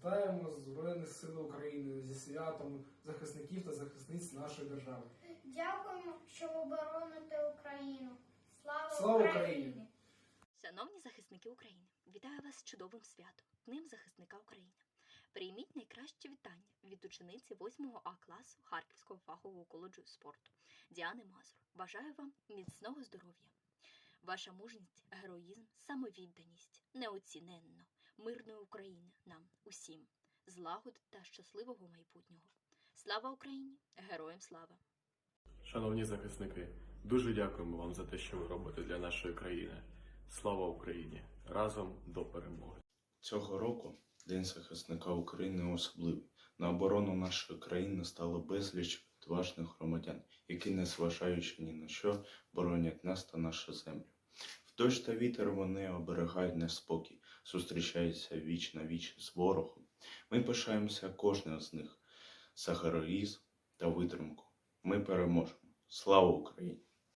Вітаємо Збройних сил України зі святом захисників та захисниць нашої держави. Дякуємо, що ви бороните Україну. Слава, Слава Україні! Україні! Шановні захисники України, вітаю вас з чудовим святом, Днем захисника України. Прийміть найкращі вітання від учениці 8 А класу Харківського фахового коледжу спорту Діани Мазур. Бажаю вам міцного здоров'я. Ваша мужність, героїзм, самовідданість неоціненно, мирної України усім, злагоди та щасливого майбутнього. Слава Україні! Героям слава! Шановні захисники, дуже дякуємо вам за те, що ви робите для нашої країни. Слава Україні! Разом до перемоги! Цього року День захисника України особливий. На оборону нашої країни стало безліч відважних громадян, які, незважаючи ні на що, боронять нас та нашу землю. В дощ та вітер вони оберігають наш спокій, зустрічаються віч на віч з ворогом. Ми пишаємося кожним з них за героїзм та витримку. Ми переможемо. Слава Україні!